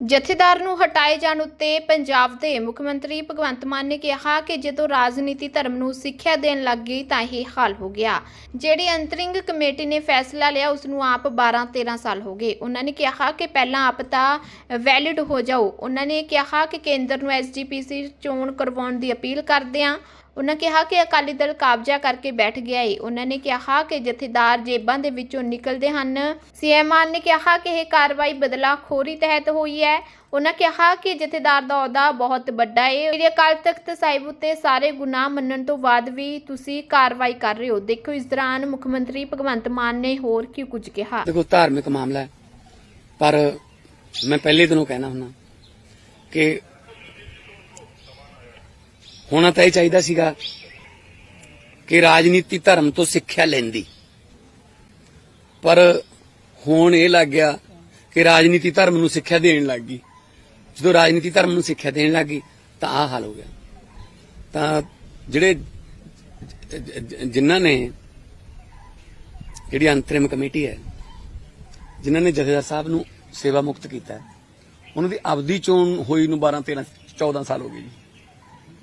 ਜਥੇਦਾਰ ਨੂੰ ਹਟਾਏ ਜਾਣ ਉੱਤੇ ਪੰਜਾਬ ਦੇ ਮੁੱਖ ਮੰਤਰੀ ਭਗਵੰਤ ਮਾਨ ਨੇ ਕਿਹਾ ਕਿ ਜਦੋਂ ਰਾਜਨੀਤੀ ਧਰਮ ਨੂੰ ਸਿੱਖਿਆ ਦੇਣ ਲੱਗ ਗਈ ਤਾਂ ਇਹ ਹਾਲ ਹੋ ਗਿਆ। ਜਿਹੜੀ ਅੰਤਰਿੰਗ ਕਮੇਟੀ ਨੇ ਫੈਸਲਾ ਲਿਆ, ਉਸ ਨੂੰ ਆਪ 12-13 ਸਾਲ ਹੋ ਗਏ। ਉਹਨਾਂ ਨੇ ਕਿਹਾ ਕਿ ਪਹਿਲਾਂ ਆਪ ਤਾਂ ਵੈਲਿਡ ਹੋ ਜਾਓ। ਉਹਨਾਂ ਨੇ ਕਿਹਾ ਕਿ ਕੇਂਦਰ ਨੂੰ ਐਸਜੀਪੀਸੀ ਚੋਣ ਕਰਵਾਉਣ ਦੀ ਅਪੀਲ ਕਰਦੇ ਹਾਂ ਉਹਨਾਂ ਕਿਹਾ ਕਿ ਅਕਾਲੀ ਦਲ ਕਾਬਜ਼ਾ ਕਰਕੇ ਬੈਠ ਗਿਆ ਏ। ਉਹਨਾਂ ਨੇ ਕਿਹਾ ਕਿ ਜਥੇਦਾਰ ਜੇਬਾਂ ਦੇ ਵਿੱਚੋਂ ਨਿਕਲਦੇ ਹਨ। ਸੀਐਮ ਮਾਨ ਨੇ ਕਿਹਾ ਕਿ ਇਹ ਕਾਰਵਾਈ ਬਦਲਾਖੋਰੀ ਤਹਿਤ ਹੋਈ ਹੈ। ਉਹਨਾਂ ਕਿਹਾ ਕਿ ਜਥੇਦਾਰ ਦਾ ਅਹੁਦਾ ਬਹੁਤ ਵੱਡਾ ਏ। ਸ੍ਰੀ ਅਕਾਲ ਤਖਤ ਸਾਹਿਬ ਉੱਤੇ ਸਾਰੇ ਗੁਨਾਹ ਮੰਨਣ ਤੋਂ ਬਾਅਦ ਵੀ ਤੁਸੀਂ ਕਾਰਵਾਈ ਕਰ ਰਹੇ ਹੋ। ਦੇਖੋ, ਇਸ ਦੌਰਾਨ ਮੁੱਖ ਮੰਤਰੀ ਭਗਵੰਤ ਮਾਨ ਨੇ ਹੋਰ ਕੀ ਕੁਝ ਕਿਹਾ। ਦੇਖੋ, ਧਾਰਮਿਕ ਮਾਮਲਾ ਹੈ। ਪਰ ਮੈਂ ਪਹਿਲੇ ਦਿਨੋਂ ਕਹਿਣਾ ਹੁੰਦਾ ਕਿ ਹੋਣਾ ਤਾਂ ਇਹ ਚਾਹੀਦਾ ਸੀਗਾ ਕਿ ਰਾਜਨੀਤੀ ਧਰਮ ਤੋਂ ਸਿੱਖਿਆ ਲੈਂਦੀ। ਪਰ ਹੁਣ ਇਹ ਲੱਗ ਗਿਆ ਕਿ ਰਾਜਨੀਤੀ ਧਰਮ ਨੂੰ ਸਿੱਖਿਆ ਦੇਣ ਲੱਗ ਗਈ। ਜਦੋਂ ਰਾਜਨੀਤੀ ਧਰਮ ਨੂੰ ਸਿੱਖਿਆ ਦੇਣ ਲੱਗ ਗਈ, ਤਾਂ ਆਹ ਹਾਲ ਹੋ ਗਿਆ। ਤਾਂ ਜਿਹੜੇ ਜਿਨ੍ਹਾਂ ਨੇ ਜਿਹੜੀ ਅੰਤਰਿਮ ਕਮੇਟੀ ਹੈ, ਜਿਨ੍ਹਾਂ ਨੇ ਜਥੇਦਾਰ ਸਾਹਿਬ ਨੂੰ ਸੇਵਾ ਮੁਕਤ ਕੀਤਾ ਉਹਨਾਂ ਦੀ ਅਵਧੀ ਚੋਣ ਹੋਈ ਨੂੰ 12 13 14 ਸਾਲ ਹੋ ਗਏ ਜੀ।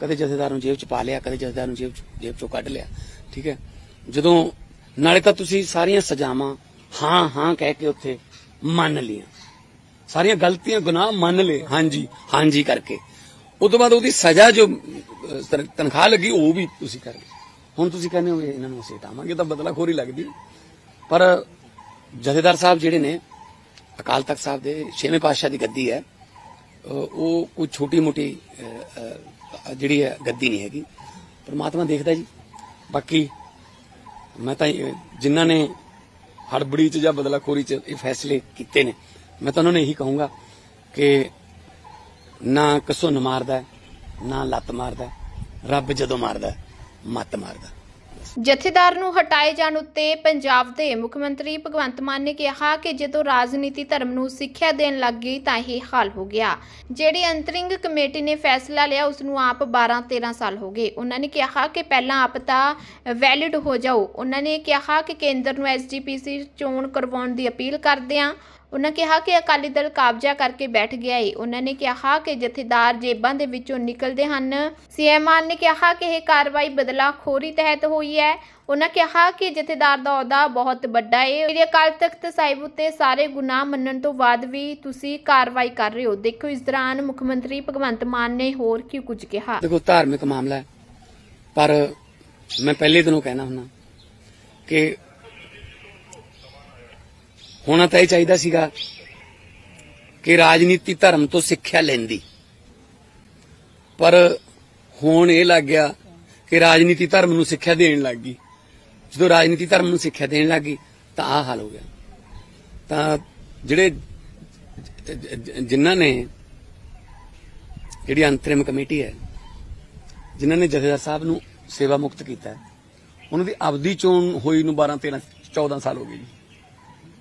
ਕਦੇ ਜਥੇਦਾਰ ਨੂੰ ਜੇਬ 'ਚ ਪਾ ਲਿਆ, ਕਦੇ ਜਥੇਦਾਰ ਨੂੰ ਜੇਬ ਜੇਬ 'ਚੋਂ ਕੱਢ ਲਿਆ, ਠੀਕ ਹੈ? ਜਦੋਂ ਨਾਲੇ ਤਾਂ ਤੁਸੀਂ ਸਾਰੀਆਂ ਸਜ਼ਾਵਾਂ ਹਾਂ ਹਾਂ ਕਹਿ ਕੇ ਉੱਥੇ ਮੰਨ ਲਈਆਂ। ਸਾਰੀਆਂ ਗਲਤੀਆਂ, ਗੁਨਾਹ ਮੰਨ ਲਏ, ਹਾਂਜੀ ਹਾਂਜੀ ਕਰਕੇ। ਉਸ ਤੋਂ ਬਾਅਦ ਉਹਦੀ ਸਜ਼ਾ ਜੋ ਤਨਖਾਹ ਲੱਗੀ, ਉਹ ਵੀ ਤੁਸੀਂ ਕਰ ਲਈ ਹੁਣ ਤੁਸੀਂ ਕਹਿੰਦੇ ਹੋ ਇਹਨਾਂ ਨੂੰ ਅਸੀਂ ਹਟਾਵਾਂਗੇ, ਤਾਂ ਬਦਲਾਖੋਰੀ ਲੱਗਦੀ ਪਰ ਜਥੇਦਾਰ ਸਾਹਿਬ ਜਿਹੜੇ ਨੇ, ਅਕਾਲ ਤਖਤ ਸਾਹਿਬ ਦੇ ਛੇਵੇਂ ਪਾਤਸ਼ਾਹ ਦੀ ਗੱਦੀ ਹੈ ਉਹ ਕੋਈ ਛੋਟੀ ਮੋਟੀ ਜਿਹੜੀ ਹੈ, ਗੱਦੀ ਨਹੀਂ ਹੈਗੀ। ਪਰਮਾਤਮਾ ਦੇਖਦਾ ਜੀ। ਬਾਕੀ ਮੈਂ ਤਾਂ, ਜਿਨ੍ਹਾਂ ਨੇ ਹੜਬੜੀ ਚ ਜਾਂ ਬਦਲਾਖੋਰੀ ਚ ਇਹ ਫੈਸਲੇ ਕੀਤੇ ਨੇ, ਮੈਂ ਤਾਂ ਉਹਨਾਂ ਨੂੰ ਇਹੀ ਕਹੂੰਗਾ ਕਿ ਨਾ ਕਸੁੰਨ ਮਾਰਦਾ, ਨਾ ਲੱਤ ਮਾਰਦਾ, ਰੱਬ ਜਦੋਂ ਮਾਰਦਾ, ਮੱਤ ਮਾਰਦਾ। ਜਥੇਦਾਰ ਨੂੰ ਹਟਾਏ ਜਾਣ ਉੱਤੇ ਪੰਜਾਬ ਦੇ ਮੁੱਖ ਮੰਤਰੀ ਭਗਵੰਤ ਮਾਨ ਨੇ ਕਿਹਾ ਕਿ ਜਦੋਂ ਰਾਜਨੀਤੀ ਧਰਮ ਨੂੰ ਸਿੱਖਿਆ ਦੇਣ ਲੱਗ ਗਈ ਤਾਂ ਇਹ ਹਾਲ ਹੋ ਗਿਆ। ਜਿਹੜੀ ਅੰਤਰਿੰਗ ਕਮੇਟੀ ਨੇ ਫੈਸਲਾ ਲਿਆ, ਉਸ ਨੂੰ ਆਪ 12-13 ਸਾਲ ਹੋ ਗਏ। ਉਹਨਾਂ ਨੇ ਕਿਹਾ ਕਿ ਪਹਿਲਾਂ ਆਪ ਤਾਂ ਵੈਲਿਡ ਹੋ ਜਾਓ। ਉਹਨਾਂ ਨੇ ਕਿਹਾ ਕਿ ਕੇਂਦਰ ਨੂੰ ਐਸਜੀਪੀਸੀ ਚੋਣ ਕਰਵਾਉਣ ਦੀ ਅਪੀਲ ਕਰਦੇ ਹਾਂ ਉਹਨਾਂ ਕਿਹਾ ਕਿ ਅਕਾਲੀ ਦਲ ਕਾਬਜ਼ਾ ਕਰਕੇ ਬੈਠ ਗਿਆ ਏ। ਉਹਨਾਂ ਨੇ ਕਿਹਾ ਕਿ ਜਥੇਦਾਰ ਜੇਬਾਂ ਦੇ ਵਿੱਚੋਂ ਨਿਕਲਦੇ ਹਨ। ਸੀਐਮ ਮਾਨ ਨੇ ਕਿਹਾ ਕਿ ਇਹ ਕਾਰਵਾਈ ਬਦਲਾਖੋਰੀ ਤਹਿਤ ਹੋਈ ਹੈ। ਉਹਨਾਂ ਕਿਹਾ ਕਿ ਜਥੇਦਾਰ ਦਾ ਅਹੁਦਾ ਬਹੁਤ ਵੱਡਾ ਏ। ਸ੍ਰੀ ਅਕਾਲ ਤਖਤ ਸਾਹਿਬ ਉੱਤੇ ਸਾਰੇ ਗੁਨਾਹ ਮੰਨਣ ਤੋਂ ਬਾਅਦ ਵੀ ਤੁਸੀਂ ਕਾਰਵਾਈ ਕਰ ਰਹੇ ਹੋ। ਦੇਖੋ, ਇਸ ਦੌਰਾਨ ਮੁੱਖ ਮੰਤਰੀ ਭਗਵੰਤ ਮਾਨ ਨੇ ਹੋਰ ਕੀ ਕੁਝ ਕਿਹਾ। ਦੇਖੋ, ਧਾਰਮਿਕ ਮਾਮਲਾ ਹੈ। ਪਰ ਮੈਂ ਪਹਿਲੇ ਦਿਨੋਂ ਕਹਿਣਾ ਹੁੰਦਾ ਕਿ ਹੋਣਾ ਤਾਂ ਇਹ ਚਾਹੀਦਾ ਸੀਗਾ ਕਿ ਰਾਜਨੀਤੀ ਧਰਮ ਤੋਂ ਸਿੱਖਿਆ ਲੈਂਦੀ। ਪਰ ਹੁਣ ਇਹ ਲੱਗ ਗਿਆ ਕਿ ਰਾਜਨੀਤੀ ਧਰਮ ਨੂੰ ਸਿੱਖਿਆ ਦੇਣ ਲੱਗ ਗਈ। ਜਦੋਂ ਰਾਜਨੀਤੀ ਧਰਮ ਨੂੰ ਸਿੱਖਿਆ ਦੇਣ ਲੱਗ ਗਈ, ਤਾਂ ਆਹ ਹਾਲ ਹੋ ਗਿਆ। ਤਾਂ ਜਿਹੜੇ ਜਿਨ੍ਹਾਂ ਨੇ ਜਿਹੜੀ ਅੰਤਰਿਮ ਕਮੇਟੀ ਹੈ, ਜਿਨ੍ਹਾਂ ਨੇ ਜਥੇਦਾਰ ਸਾਹਿਬ ਨੂੰ ਸੇਵਾ ਮੁਕਤ ਕੀਤਾ, ਉਹਨਾਂ ਦੀ ਅਵਧੀ ਚੋਣ ਹੋਈ ਨੂੰ 12 13 14 ਸਾਲ ਹੋ ਗਏ ਜੀ।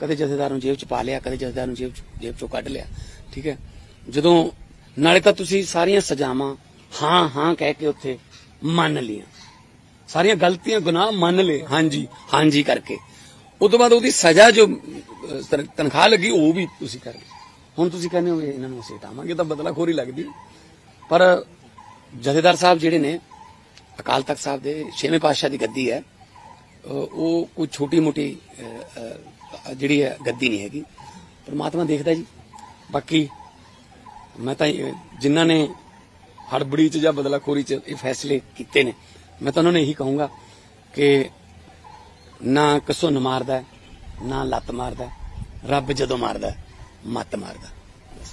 ਕਦੇ ਜਥੇਦਾਰ ਨੂੰ ਜੇਬ 'ਚ ਪਾ ਲਿਆ, ਕਦੇ ਜਥੇਦਾਰ ਨੂੰ ਜੇਬ 'ਚ- ਜੇਬ 'ਚੋਂ ਕੱਢ ਲਿਆ, ਠੀਕ ਹੈ? ਜਦੋਂ, ਨਾਲੇ ਤਾਂ ਤੁਸੀਂ ਸਾਰੀਆਂ ਸਜ਼ਾਵਾਂ ਹਾਂ ਹਾਂ ਕਹਿ ਕੇ ਉੱਥੇ ਮੰਨ ਲਈਆਂ। ਸਾਰੀਆਂ ਗਲਤੀਆਂ, ਗੁਨਾਹ ਮੰਨ ਲਏ, ਹਾਂਜੀ ਹਾਂਜੀ ਕਰਕੇ। ਉਸ ਤੋਂ ਬਾਅਦ ਉਹਦੀ ਸਜ਼ਾ ਜੋ ਤਨਖਾਹ ਲੱਗੀ, ਉਹ ਵੀ ਤੁਸੀਂ ਕਰ ਲਈ ਹੁਣ ਤੁਸੀਂ ਕਹਿੰਦੇ ਹੋ ਇਹਨਾਂ ਨੂੰ ਅਸੀਂ ਹਟਾਵਾਂਗੇ ਤਾਂ ਬਦਲਾਖੋਰੀ ਲੱਗਦੀ। ਪਰ ਜਥੇਦਾਰ ਸਾਹਿਬ ਜਿਹੜੇ ਨੇ, ਅਕਾਲ ਤਖਤ ਸਾਹਿਬ ਦੇ ਛੇਵੇਂ ਪਾਤਸ਼ਾਹ ਦੀ ਗੱਦੀ ਹੈ ਉਹ ਕੋਈ ਛੋਟੀ ਮੋਟੀ ਜਿਹੜੀ ਹੈ, ਗੱਦੀ ਨਹੀਂ ਹੈਗੀ। ਪਰਮਾਤਮਾ ਦੇਖਦਾ ਜੀ। ਬਾਕੀ ਮੈਂ ਤਾਂ ਜਿਨ੍ਹਾਂ ਨੇ ਹੜਬੜੀ ਚ ਜਾਂ ਬਦਲਾਖੋਰੀ ਚ ਇਹ ਫੈਸਲੇ ਕੀਤੇ ਨੇ, ਮੈਂ ਤਾਂ ਉਹਨਾਂ ਨੂੰ ਇਹੀ ਕਹੂੰਗਾ ਕਿ ਨਾ ਕਸੁੰਨ ਮਾਰਦਾ, ਨਾ ਲੱਤ ਮਾਰਦਾ, ਰੱਬ ਜਦੋਂ ਮਾਰਦਾ, ਮੱਤ ਮਾਰਦਾ।